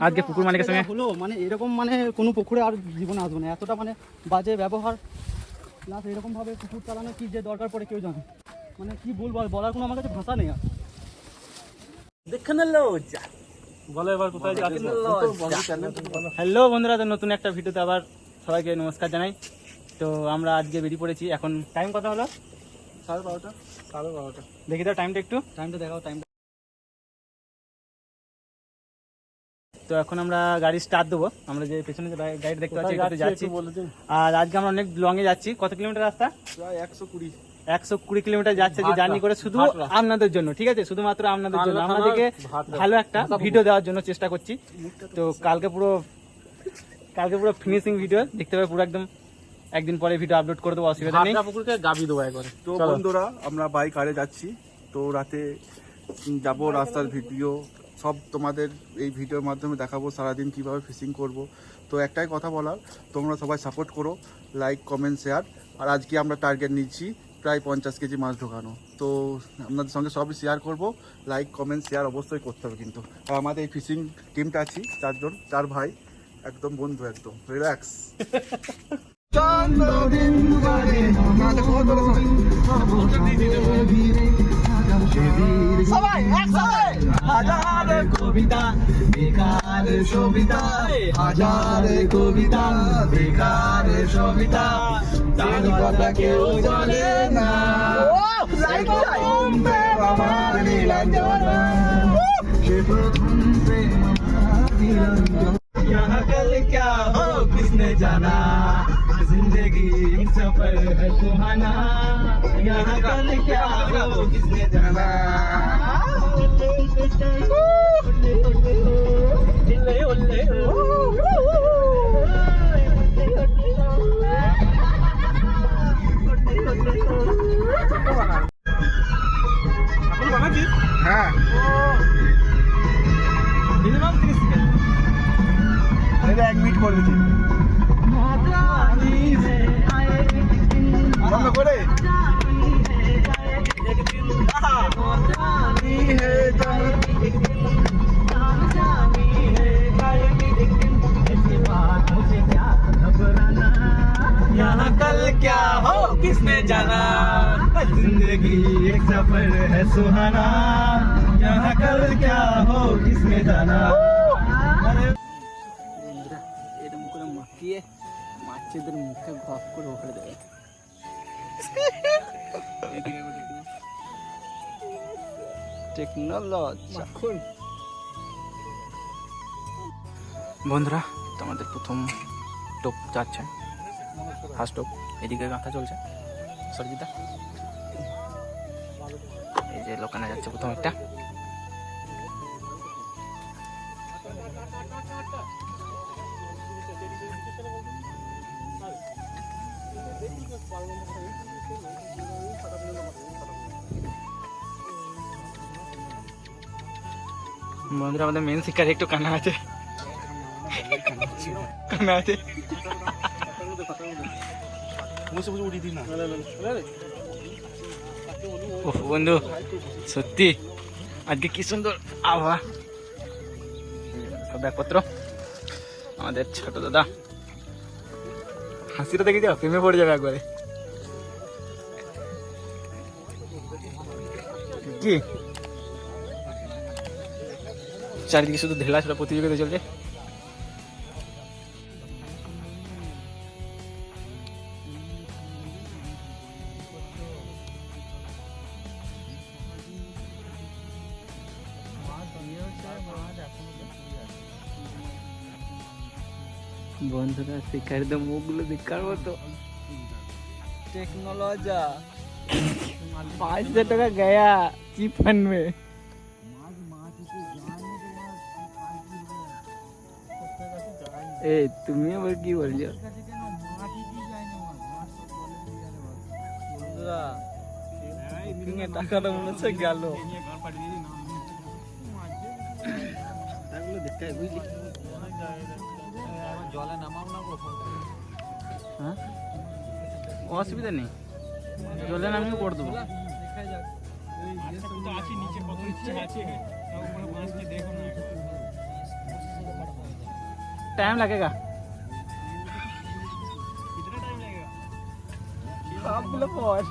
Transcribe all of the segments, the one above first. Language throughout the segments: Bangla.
আজকে পুকুর মালিকের সঙ্গে? হলো মানে এরকম মানে কোনো পুকুরে আর জীবনে আসব না। এতটা মানে বাজে ব্যবহার প্লাস এরকমভাবে পুকুর চালানো কি যে দরকার পড়ে কেউ জানে মানে কি বলব বলার কোনো আমার কাছে ভাষা নেই আর। দেখে নিল বলো এবার কোথায় যাচ্ছি? হ্যালো বন্ধুরা তো নতুন একটা ভিডিওতে আবার সবাইকে নমস্কার জানাই। তো আমরা আজকে বেরিয়ে পড়েছি। এখন টাইম কত হলো? সাড়ে বারোটা সাড়ে বারোটা। দেখি তো টাইমটা একটু। টাইমটা দেখাও টাইমটা তো এখন আমরা গাড়ি স্টার্ট দেবো। আমরা যে পেছনে যে গাড়ি দেখতে পাচ্ছি যাচ্ছি আর আজকে আমরা অনেক লং এ যাচ্ছি। কত কিলোমিটার রাস্তা? প্রায় একশো কুড়ি। একশো কুড়ি কিলোমিটার যাচ্ছে যে জার্নি করে শুধু আপনাদের জন্য ঠিক আছে? শুধুমাত্র আপনাদের জন্য। আপনাদেরকে ভালো একটা ভিডিও দেওয়ার জন্য চেষ্টা করছি। তো কালকে পুরো কালকে পুরো ফিনিশিং ভিডিও দেখতে পাবে পুরো একদম একদিন পরে ভিডিও আপলোড করে দেবো অসুবিধা নেই। পুকুরকে গাবি দেবো একবারে। তো বন্ধুরা আমরা বাইক আরে যাচ্ছি। তো রাতে যাব রাস্তার ভিডিও সব তোমাদের এই ভিডিওর মাধ্যমে দেখাবো সারাদিন কীভাবে ফিশিং করব। তো একটাই কথা বলার তোমরা সবাই সাপোর্ট করো লাইক কমেন্ট শেয়ার আর আজকে আমরা টার্গেট নিচ্ছি প্রায় পঞ্চাশ কেজি মাছ ঢোকানো তো আপনাদের সঙ্গে সবই শেয়ার করব লাইক কমেন্ট শেয়ার অবশ্যই করতে হবে কিন্তু আর আমাদের এই ফিশিং টিমটা আছি চারজন চার ভাই একদম বন্ধু একদম রিল্যাক্স হাজার কবিতা বেকার সবিতা হাজার কবিতা বেকার সবিতা তার কথা কেউ জানে না সেই প্রথম প্রেম আমার নীলাঞ্জনা সেই প্রথম প্রেম আমার নীলাঞ্জনা यहाँ कल क्या हो किसने जाना ज़िंदगी एक सफ़र है सुहाना। यहाँ कल क्या हो किसने जाना? হ্যাঁ এরকম করে মাখিয়ে বাচ্চাদের মুখে গপ করে ওখানে দেবে টেকনোলজি বন্ধুরা তোমাদের প্রথম টোপ যাচ্ছে। ফার্স্ট টোপ এদিকে গাঁথা চলছে। সরজিদা এই যে লোকানে যাচ্ছে প্রথম একটা। বন্ধুরা, আমাদের মেন শিক্ষার একটু কান্না আছে। কান্না আছে। বন্ধু, সত্যি, আজকে কি সুন্দর আবহাওয়া। সব ব্যাগপত্র আমাদের ছোট দাদা। হাসিটা দেখে যাও, প্রেমে পড়ে যাবে একবারে। কি চারিদিকে শুধু ঢেলা ছোড়া প্রতিযোগিতা চলছে। শিকারিদের মুখগুলো দেখার মতো टेक्नोलॉजी पाँच हजार टका गया चिपन में এ তুমি আবার কি বলছো টাকাটা মনে হচ্ছে গেল হ্যাঁ অসুবিধা নেই জলে নামিয়ে করে দেবো टाइम लगेगा आप लोग और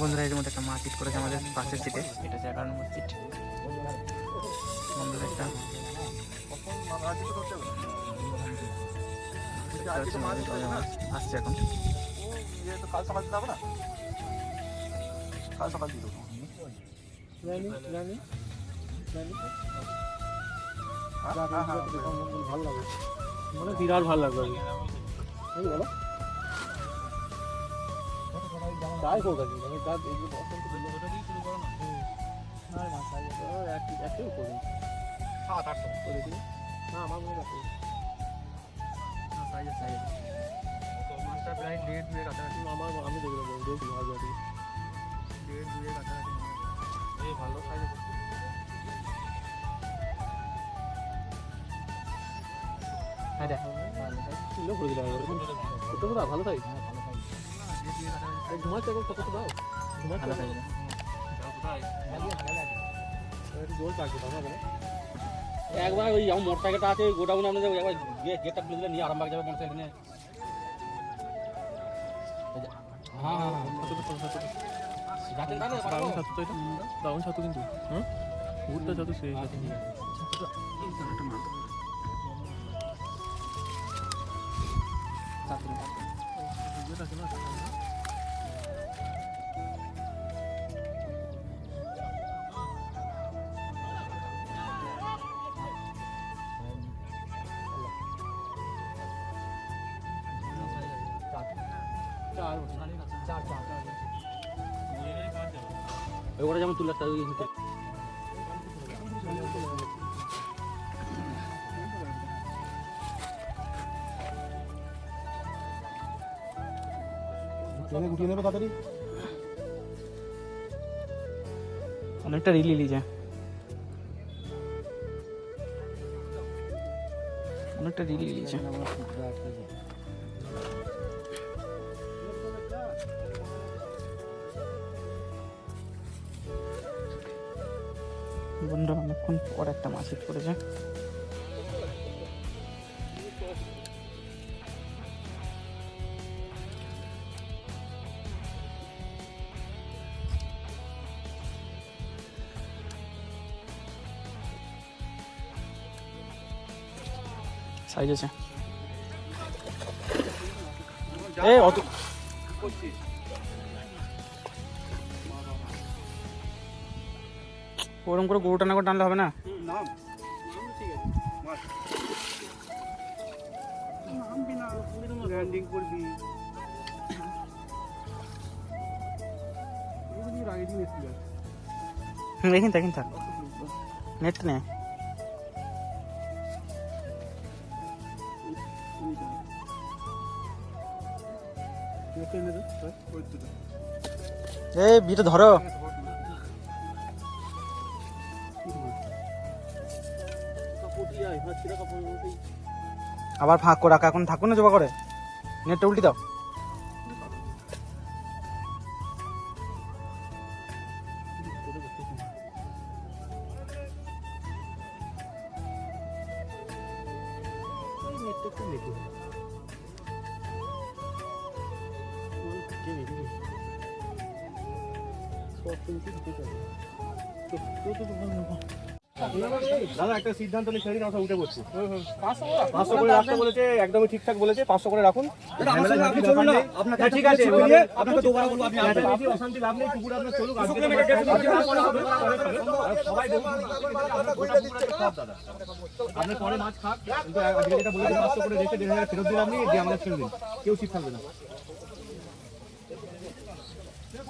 বন্ধুরা এর মধ্যে একটা মারপিট করেছে আমাদের পাশের সিটে এটা হচ্ছে এগারো নম্বর সিট বন্ধুরা একটা আসছে এখন। কাল সকাল হবে না? কাল সকাল দিয়ে দেবো হ্যাঁ, হ্যাঁ, হ্যাঁ, ভালো লাগে মানে বিরাট ভালো লাগবে এই বলো। তাই হোক আর কি মানে তার এই যে বসন্ত পুজো ওটা দিয়ে শুরু করো না আর মাস আগে তো এক একটাও করুন। সাত আটশো ও দেখি না আমার মনে আছে না সাইজ সাইজ মাছটা প্রায় দেড় দুয়ে কাছাকাছি। আমার আমি দেখি ভালো আছে দেড় দুয়ে কাছাকাছি এই ভালো সাইজ হ্যাঁ দেখো। ভালো সাইজ কিলো করে দিলাম কত কত ভালো সাইজ ঘুমাচ্ছে এখন কত দাও? ঘুমাচ্ছে ভালো সাইজ জোর বলে একবার ওই আমার মোটর সাইকেলটা আছে গোডাউনে আপনাদের একবার গেটটা খুলে দিলে নিয়ে আরামবাগ যাবে মোটর সাইকেল নিয়ে হ্যাঁ হ্যাঁ তাহলে দারুণ ছাতু তো এটা? দারুণ ছাতু কিন্তু। হুম? ভুট্টা ছাতু সেই ছাতু ওটা যেমন তুলে একটা গুটিয়ে নেবে তাড়াতাড়ি অনেকটা রিলি লিজে অনেকটা রিলি লিজে বন্ধুরা অনেকক্ষণ পর একটা মাছ হিট করেছে সাইজ আছে। এই অত ওরকম করে গরুটা না করে টানলে হবে না? দেখিন দেখিন থাক। নেট নে। এই বিটা ধরো। আবার ফাঁক করে রাখা এখন থাকুন না জবা করে। নেটটা উল্টি দাও। একটা সিদ্ধান্ত নিয়ে ছেড়ে দিন আমরা উঠে পড়ছি পাঁচশো করে রাখতে বলেছে একদমই ঠিকঠাক বলেছে পাঁচশো করে রাখুন। হ্যাঁ, ঠিক আছে আপনাকে দুবার বলব আপনি অশান্তি লাভ নেই কুকুর আপনার চলুক সবাই আপনার পরে মাছ খাক। কিন্তু যেটা বলেছে পাঁচশো করে রেখে দেড় হাজার ফেরত দিন আপনি দিয়ে আমাদের ছেড়ে দিন। কেউ ঠিক থাকবে না।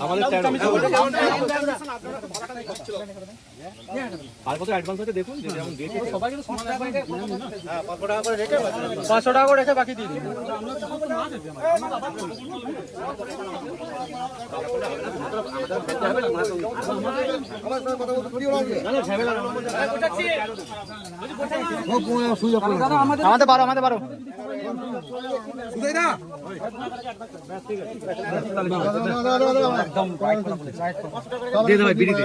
আমাদের আর কত অ্যাডভান্স আছে দেখুন যদি এমন দিয়েছে পাঁচশো টাকা করে রেখে বাকি দিয়ে দিন। আমাদের বারো আমাদের বারো। দিয়ে দেবে বিড়িতে।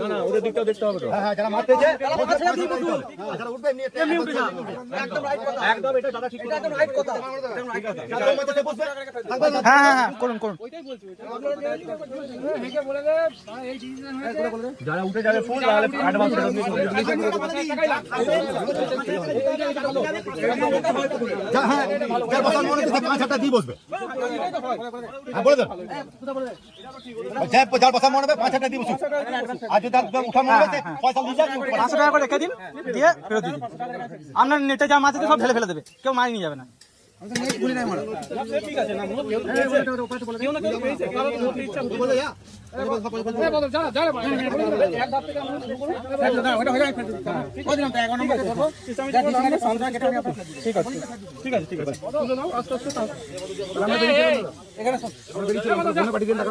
না না ওদের দিকটাও দেখতে হবে তো একদম এটা দাদা ঠিক হ্যাঁ হ্যাঁ হ্যাঁ করুন করুন যারা উঠে যাবে ফুল তাহলে অ্যাডভান্স পাঁচ হাজার দিয়ে বসবে হ্যাঁ বলে দেন। যার যার বসা মনে হবে পাঁচ হাজার দিয়ে বসুক আর যদি উঠা মনে হবে পয়সা দিয়ে যাক পাঁচশো টাকা করে রেখে দিন দিয়ে ফেরত দিন। আপনার নেটে যা মাছ আছে সব ঢেলে ফেলে দেবে কেউ মাছ নিয়ে যাবে না।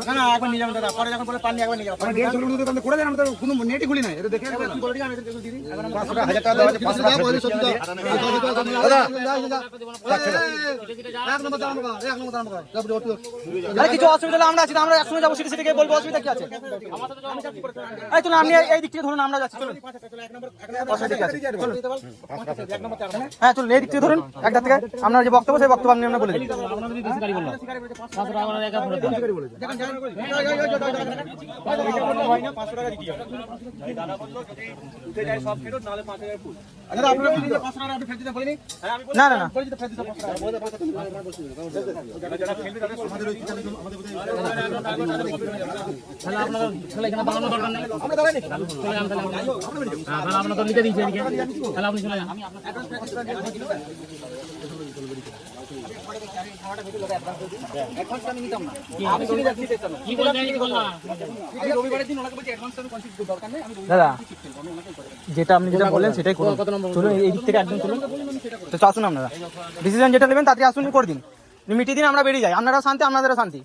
না একবার নিয়ে যাবেন দাদা। পরে যখন পরে পানি একবার নিয়ে যাবেন আরে কিছু অসুবিধা হলে আমরা আছি তো আমরা একসঙ্গে যাব সিটি সিটিকে বলব অসুবিধা কি আছে? এই চলুন আপনি এই দিক থেকে ধরুন আমরা যাচ্ছি চলুন। হ্যাঁ চলুন এই দিক থেকে ধরুন একটা থেকে। আপনার যে বক্তব্য সেই বক্তব্য আপনি আমরা বলে দিন উঠে যায় সব ফেরত নাহলে পাঁচ হাজার ফুল না না না। যারা ফেলবে তাদের দাদা যেটা আপনি যেটা বললেন সেটাই করুন। চলুন এই দিক থেকে একদম চলুন। তো আসুন আপনারা ডিসিশন যেটা নেবেন তাড়াতাড়ি আসুন করে দিন। মিটিয়ে দিন আমরা বেরিয়ে যাই। আপনারাও শান্তি আপনাদেরও শান্তি।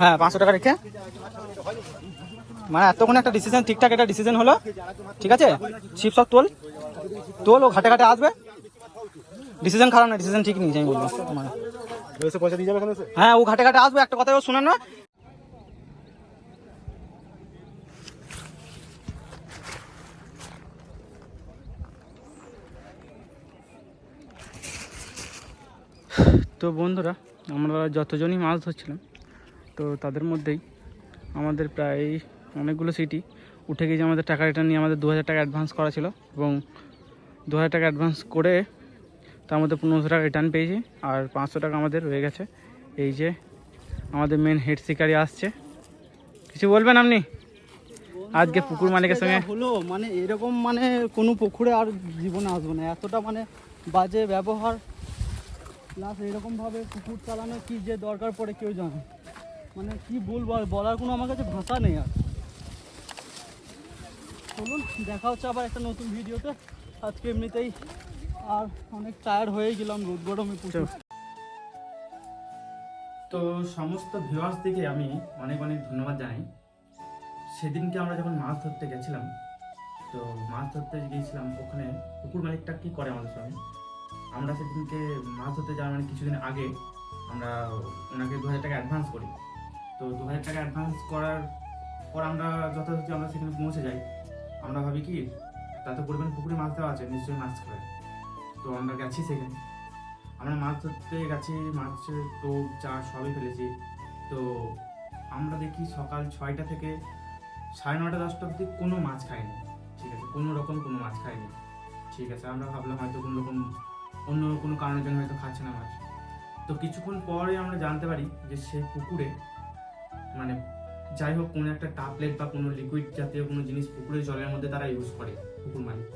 হ্যাঁ পাঁচশো টাকা রেখে। মানে এতক্ষণ একটা ডিসিশন ঠিকঠাক একটা ডিসিশন হলো। ঠিক আছে? শিপ সব তোল। তোল ও ঘাটে ঘাটে আসবে। ডিসিশন খারাপ না ডিসিশন ঠিক নিয়েছে আমি বলব। মানে পয়সা দিয়ে যাবে হ্যাঁ ও ঘাটে ঘাটে আসবে একটা কথা শুনেন না। তো বন্ধুরা আমরা যতজনই মাছ ধরছিলাম তো তাদের মধ্যেই আমাদের প্রায় অনেকগুলো সিটি উঠে গিয়ে আমাদের টাকা রিটার্ন নিয়ে আমাদের দু হাজার টাকা অ্যাডভান্স করা ছিল এবং দু হাজার টাকা অ্যাডভান্স করে তার মধ্যে পনেরোশো টাকা রিটার্ন পেয়েছি আর পাঁচশো টাকা আমাদের রয়ে গেছে। এই যে আমাদের মেন হেড শিকারি আসছে। কিছু বলবেন আপনি? আজকে পুকুর মালিকের সঙ্গে? হলো মানে এরকম মানে কোনো পুকুরে আর জীবনে আসব না। এতটা মানে বাজে ব্যবহার। প্লাস এরকমভাবে পুকুর চালানো কি যে দরকার পড়ে কেউ জানে মানে কি বলব, আর বলার কোনো আমার কাছে ভাষা নেই আর। চলুন, দেখা হচ্ছে আবার একটা নতুন ভিডিওতে। আজকে এমনিতেই আর অনেক টায়ার্ড হয়ে গেলাম, রোদ গরমে পুকুর তো সমস্ত ভিউয়ার্সদিকে আমি অনেক অনেক ধন্যবাদ জানাই। সেদিনকে আমরা যখন মাছ ধরতে গেছিলাম, তো মাছ ধরতে গিয়েছিলাম, ওখানে পুকুর মালিকটা কী করে আমাদের সঙ্গে? আমরা সেদিনকে মাছ ধরতে যাওয়ার মানে কিছুদিন আগে আমরা ওনাকে দু হাজার টাকা অ্যাডভান্স করি। তো দু হাজার টাকা অ্যাডভান্স করার পর আমরা যথাযথ আমরা সেখানে পৌঁছে যাই। আমরা ভাবি কি, তাতে পরিমাণ পুকুরে মাছ দেওয়া আছে, নিশ্চয়ই মাছ খাবে। তো আমরা গেছি সেখানে। আমরা মাছ ধরতে গেছি, মাছের টোপ চার সবই ফেলেছি। তো আমরা দেখি সকাল ছয়টা থেকে সাড়ে নটা দশটা অবধি কোনো মাছ খাইনি। ঠিক আছে, কোনো রকম কোনো মাছ খাইনি। ঠিক আছে, আমরা ভাবলাম হয়তো কোনো রকম অন্য কোনো কারণের জন্য হয়তো খাচ্ছে না মাছ। তো কিছুক্ষণ পরে আমরা জানতে পারি যে সেই পুকুরে মানে যাই হোক কোনো একটা টাপলেট বা কোনো লিকুইড জাতীয় কোনো জিনিস পুকুরের জলের মধ্যে তারা ইউজ করে, পুকুর মালিক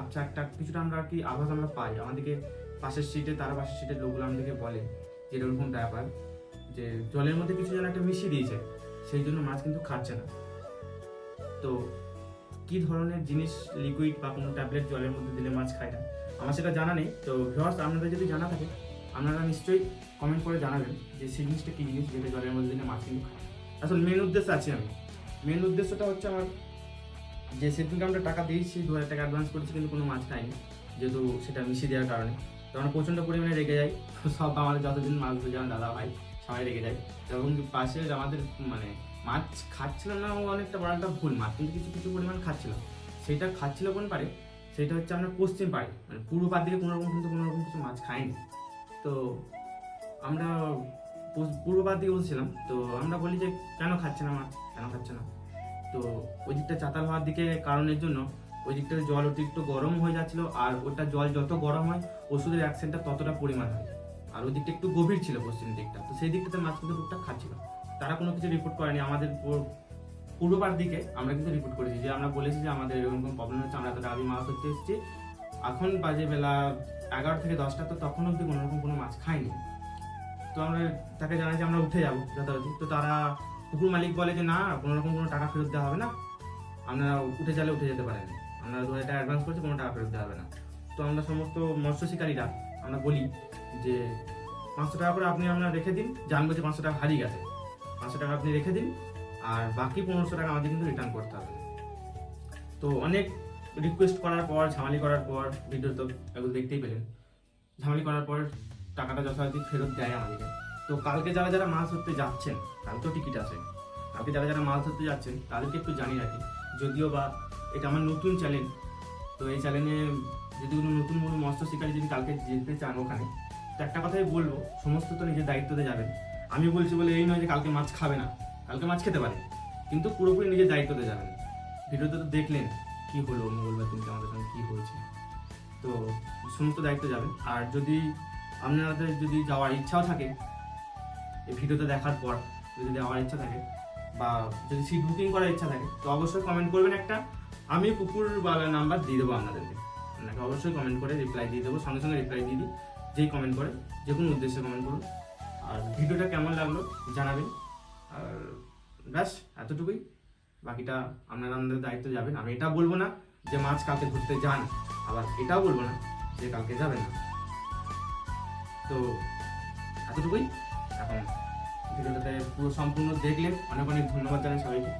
আচ্ছা একটা কিছুটা আমরা আর কি আভাস আমরা পাই? আমাদেরকে পাশের সিটে তার পাশের সিটের লোকগুলো আমাদেরকে বলে যে এরকম ব্যাপার, যে জলের মধ্যে কিছু যেন একটা মিশিয়ে দিয়েছে, সেই জন্য মাছ কিন্তু খাচ্ছে না। তো কি ধরনের জিনিস লিকুইড বা কোনো ট্যাবলেট জলের মধ্যে দিলে মাছ খায় না? আমার সেটা জানা নেই। তো ভিউয়ার্স আপনাদের যদি জানা থাকে, আপনারা নিশ্চয়ই কমেন্ট করে জানাবেন যে সেই জিনিসটা কী জিনিস যেটা জলের মধ্যে দিলে মাছ কিন্তু খায় না। আসলে মেন উদ্দেশ্য আছে আমি। মেন উদ্দেশ্যটা হচ্ছে আমার যে সেদিনকে আমরা টাকা দিয়েছি, দু হাজার টাকা অ্যাডভান্স করেছি, কিন্তু কোনো মাছ খাইনি, যেহেতু সেটা মিশিয়ে দেওয়ার কারণে। তো আমরা প্রচণ্ড পরিমাণে রেগে যাই। সব আমাদের যতদিন মাছ ধরে যেমন দাদা ভাই সবাই রেগে যায়। এবং পাশে আমাদের মানে মাছ খাচ্ছিল না অনেকটা বড় একটা ভুল মাছ, কিন্তু কিছু কিছু পরিমাণ খাচ্ছিল। সেটা খাচ্ছিল কোন পারে? সেটা হচ্ছে আমরা পশ্চিম পাড়ে মানে পূর্ব পাড় দিকে কোনো রকম কিন্তু কোনো রকম কিছু মাছ খাইনি। তো আমরা পূ- পূর্ব পাড় দিকে বসেছিলাম। তো আমরা বলি যে, কেন খাচ্ছে না মাছ কেন খাচ্ছে না? তো ওই দিকটা চাতাল হওয়ার দিকে কারণের জন্য ওই দিকটাতে জল অতিরিক্ত গরম হয়ে যাচ্ছিল আর ওটা জল যত গরম হয়, ওষুধের অ্যাকশনটা ততটা পরিমাণ হয়। আর ওই দিকটা একটু গভীর ছিল পশ্চিম দিকটা। তো সেই দিকটাতে মাছ কিন্তু টুকটাক খাচ্ছিল। তারা কোনো কিছু রিপোর্ট করেনি। আমাদের পূর্ববার দিকে আমরা কিন্তু রিপোর্ট করেছি। যে আমরা বলেছি যে, আমাদের এরকম প্রবলেম হচ্ছে, আমরা এতটা আগে মাছ ধরতে এসেছি। এখন বাজে বেলা এগারো থেকে দশটা, তো তখন অবধি কোনো রকম কোনো মাছ খাইনি। তো আমরা তাকে জানাই যে আমরা উঠে যাব যথাযথ তো তারা পুকুর মালিক বলে যে, না কোনো রকম কোনো টাকা ফেরত দেওয়া হবে না। আপনারা উঠে গেলে উঠে যেতে পারেন। আমরা দু হাজার টাকা অ্যাডভান্স করছি, কোনো টাকা ফেরত দেওয়া হবে না। তো আমরা সমস্ত মৎস্য শিকারীরা, আমরা বলি যে, পাঁচশো টাকা করে আপনি আপনার রেখে দিন। জানব যে পাঁচশো টাকা হারিয়ে গেছে। পাঁচশো টাকা আপনি রেখে দিন, আর বাকি পনেরোশো টাকা আমাদের কিন্তু রিটার্ন করতে হবে। তো অনেক রিকোয়েস্ট করার পর, ঝামালি করার পর ভিডিও তো এগুলো দেখতেই পেলেন। ঝামালি করার পর টাকাটা যথাযথ ফেরত দেয় আমাদেরকে। তো কালকে যারা যারা মাছ ধরতে যাচ্ছেন কালকেও টিকিট আছে। কালকে যারা যারা মাছ ধরতে যাচ্ছেন, তাদেরকে একটু জানিয়ে রাখি। যদিও বা এটা আমার নতুন চ্যানেল তো এই চ্যানেলে যদি কোনো নতুন কোনো মৎস্য শিকারী যদি কালকে যেতে চান ওখানে, তো একটা কথাই বলব, সমস্ত তো নিজের দায়িত্বতে যাবেন। আমি বলছি বলে এই নয় যে কালকে মাছ খাবে না। কালকে মাছ খেতে পারে, কিন্তু পুরোপুরি নিজের দায়িত্বতে যাবেন। ভিডিওতে তো দেখলেন কি হলো মঙ্গলবার দিনকে আমাদের সঙ্গে কি হয়েছে? তো সমস্ত দায়িত্ব যাবেন। আর যদি আপনাদের যদি যাওয়ার ইচ্ছাও থাকে, এই ভিডিওতে দেখার পর যদি যাওয়ার ইচ্ছা থাকে বা যদি সিট বুকিং করার ইচ্ছা থাকে, তো অবশ্যই কমেন্ট করবেন একটা। আমি কুকুরওয়ালার নাম্বার দিয়ে দেবো আপনাদেরকে। আপনাকে অবশ্যই কমেন্ট করে রিপ্লাই দিয়ে দেবো, সঙ্গে সঙ্গে রিপ্লাই দিয়ে দিই যেই কমেন্ট করে, যে কোনো উদ্দেশ্যে কমেন্ট করুন। আর ভিডিওটা কেমন লাগল জানাবেন। আর ব্যাস, এতটুকুই। বাকিটা আপনারা আপনাদের দায়িত্ব যাবেন। আমি এটা বলব না যে মাছ কালকে ধরতে যান, আবার এটাও বলব না যে কালকে যাবেন না। তো এতটুকুই। এখন ভিডিওটাতে পুরো সম্পূর্ণ দেখলে অনেক অনেক ধন্যবাদ জানাই সবাইকে।